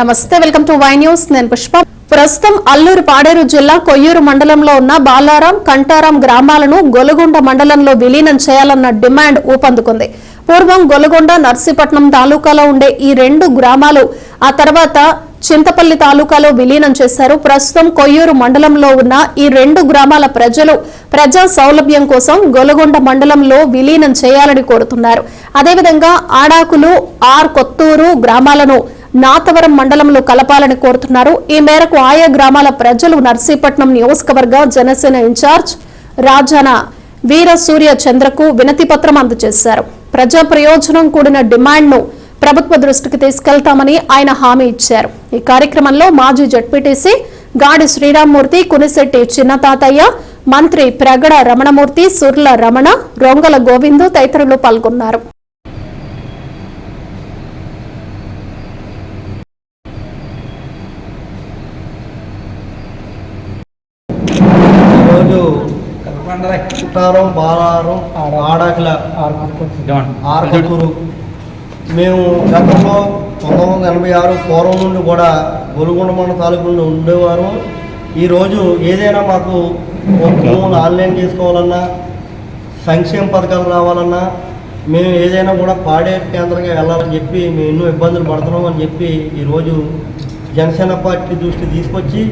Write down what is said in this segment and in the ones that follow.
నమస్తే welcome to Y news. నేను పుష్ప. ప్రస్తుతం అల్లూరు పాడేరు జిల్లా కొయ్యూరు మండలంలో ఉన్న బాలారాం కంటారాం గ్రామాలను గొలుగొండ మండలంలో విలీనం చేయాలన్న డిమాండ్ ఊపందుకుంది. పూర్వం గొలుగొండ నర్సీపట్నం తాలూకాలో ఉండే ఈ రెండు గ్రామాలు ఆ తర్వాత చింతపల్లి తాలూకాలో విలీనం చేశారు. ప్రస్తుతం కొయ్యూరు మండలంలో ఉన్న ఈ రెండు గ్రామాల ప్రజలు ప్రజా సౌలభ్యం కోసం గొలగొండ మండలంలో విలీనం చేయాలని కోరుతున్నారు. అదేవిధంగా ఆడాకులు ఆర్ కొత్తూరు గ్రామాలను నాతవరం మండలంలో కలపాలని కోరుతున్నారు. ఈ మేరకు ఆయా గ్రామాల ప్రజలు నర్సీపట్నం నియోజకవర్గ జనసేన ఇన్ఛార్జ్ రాజాన వీర సూర్య చంద్రకు వినతిపత్రం అందజేశారు. ప్రజా ప్రయోజనం కూడిన డిమాండ్ను ప్రభుత్వ దృష్టికి తీసుకెళ్తామని ఆయన హామీ ఇచ్చారు. ఈ కార్యక్రమంలో మాజీ జడ్పీటీసీ గాడి శ్రీరామ్మూర్తి కునిశెట్టి చిన్న తాతయ్య మంత్రి ప్రగడ రమణమూర్తి సుర్ల రమణ రొంగల గోవిందు తదితరులు పాల్గొన్నారు. బాలారం ఆడాకిల ఆరకూరు మేము గతంలో పంతొమ్మిది వందల ఎనభై ఆరు పూర్వం నుండి కూడా గొలుగొండ మండల తాలూకు నుండి ఉండేవారు. ఈరోజు ఏదైనా మాకు ఆన్లైన్ చేసుకోవాలన్నా సంక్షేమ పథకాలు రావాలన్నా మేము ఏదైనా కూడా పాడే కేంద్రంగా వెళ్ళాలని చెప్పి మేము ఎన్నో ఇబ్బందులు పడుతున్నాం అని చెప్పి ఈరోజు జనసేన పార్టీ దృష్టి తీసుకొచ్చి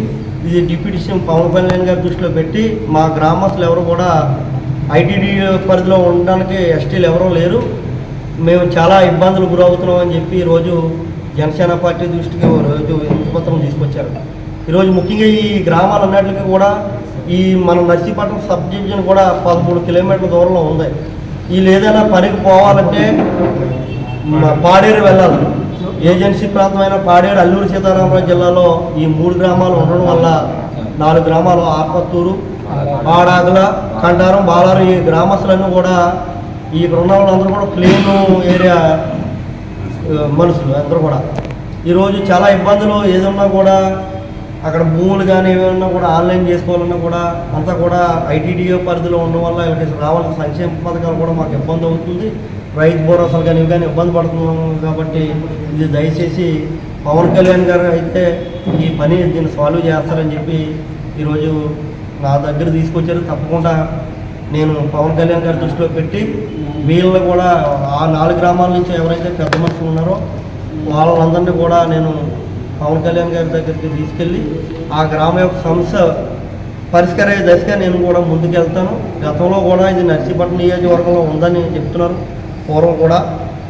ఇది డిప్యూటీ సీఎం పవన్ కళ్యాణ్ గారి దృష్టిలో పెట్టి మా గ్రామస్తులు ఎవరు కూడా ఐటీడీ పరిధిలో ఉండడానికి ఎస్టీలు ఎవరూ లేరు. మేము చాలా ఇబ్బందులు గురవుతున్నాం అని చెప్పి ఈరోజు జనసేన పార్టీ దృష్టికి రోజు పత్రం తీసుకొచ్చారు. ఈరోజు ముఖ్యంగా ఈ గ్రామాలన్నిటికీ కూడా ఈ మన నర్సీపట్నం సబ్ డివిజన్ కూడా పదమూడు కిలోమీటర్ల దూరంలో ఉంది. వీళ్ళు ఏదైనా పనికి పోవాలంటే పాడేరు వెళ్ళాలి. ఏజెన్సీ ప్రాంతమైన పాడేరు అల్లూరు సీతారామరాజు జిల్లాలో ఈ మూడు గ్రామాలు ఉండడం వల్ల నాలుగు గ్రామాలు ఆపత్తూరు ఆడాగల కండారం బాలారం ఈ గ్రామస్తులన్నీ కూడా ఈ ఉన్న అందరూ కూడా ప్లేన్ ఏరియా మనుషులు అందరూ కూడా. ఈరోజు చాలా ఇబ్బందులు ఏదన్నా కూడా అక్కడ భూములు కానీ ఏమైనా కూడా ఆన్లైన్ చేసుకోవాలన్నా కూడా అంతా కూడా ఐటీడీఓ పరిధిలో ఉండడం వల్ల రావాల్సిన సంక్షేమ పథకాలు కూడా మాకు ఇబ్బంది అవుతుంది. రైతు భరోసాలు కానీ ఇవి కానీ ఇబ్బంది పడుతున్నాము కాబట్టి ఇది దయచేసి పవన్ కళ్యాణ్ గారు అయితే ఈ పని దీన్ని సాల్వ్ చేస్తారని చెప్పి ఈరోజు నా దగ్గర తీసుకొచ్చారు. తప్పకుండా నేను పవన్ కళ్యాణ్ గారి దృష్టిలో పెట్టి వీళ్ళని కూడా ఆ నాలుగు గ్రామాల నుంచి ఎవరైతే పెద్ద మనుషులు ఉన్నారో వాళ్ళందరినీ కూడా నేను పవన్ కళ్యాణ్ గారి దగ్గరికి తీసుకెళ్ళి ఆ గ్రామ యొక్క సమస్య పరిష్కారయ్యే దశగా నేను కూడా ముందుకెళ్తాను. గతంలో కూడా ఇది నర్సీపట్నం నియోజకవర్గంలో ఉందని చెప్తున్నారు. పూర్వం కూడా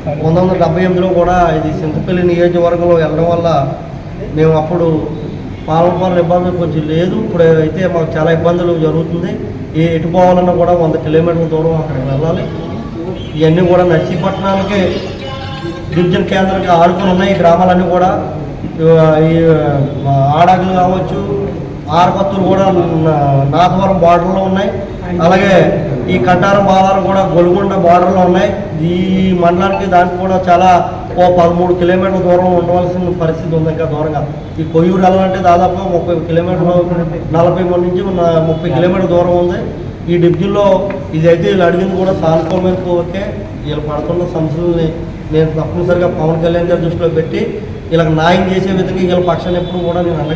పంతొమ్మిది వందల డెబ్బై ఎనిమిదిలో కూడా ఇది సింతపల్లి నియోజకవర్గంలో వెళ్ళడం వల్ల మేము అప్పుడు పాలనపాలన ఇబ్బంది కొంచెం లేదు. ఇప్పుడు అయితే మాకు చాలా ఇబ్బందులు జరుగుతుంది. ఏ ఎటు పోవాలన్నా కూడా వంద కిలోమీటర్ల దూరం అక్కడికి వెళ్ళాలి. ఇవన్నీ కూడా నర్సీపట్నానికి గిరిజన కేంద్రంగా ఆడుకుని ఉన్నాయి. ఈ గ్రామాలన్నీ కూడా ఈ ఆడగలు కావచ్చు ఆరపత్తులు కూడా నా- నాథవరం బార్డర్లో ఉన్నాయి. అలాగే ఈ కట్టారం బాలారం కూడా గొలుగొండ బార్డర్లో ఉన్నాయి. ఈ మండలానికి దానికి కూడా చాలా ఓ పదమూడు కిలోమీటర్ల దూరం ఉండవలసిన పరిస్థితి ఉంది. ఇంకా దూరంగా ఈ కొయ్యూరు వెళ్ళాలంటే దాదాపు ముప్పై కిలోమీటర్లు నలభై మూడు నుంచి ముప్పై కిలోమీటర్ల దూరం ఉంది. ఈ డివిజన్లో ఇదైతే వీళ్ళు అడిగింది కూడా సానుకూలమైన ఓకే. వీళ్ళు పడుతున్న సమస్యలని నేను తప్పనిసరిగా పవన్ కళ్యాణ్ గారి దృష్టిలో పెట్టి వీళ్ళకి న్యాయం చేసే విధంగా వీళ్ళ పక్షాన్ని ఎప్పుడు కూడా నేను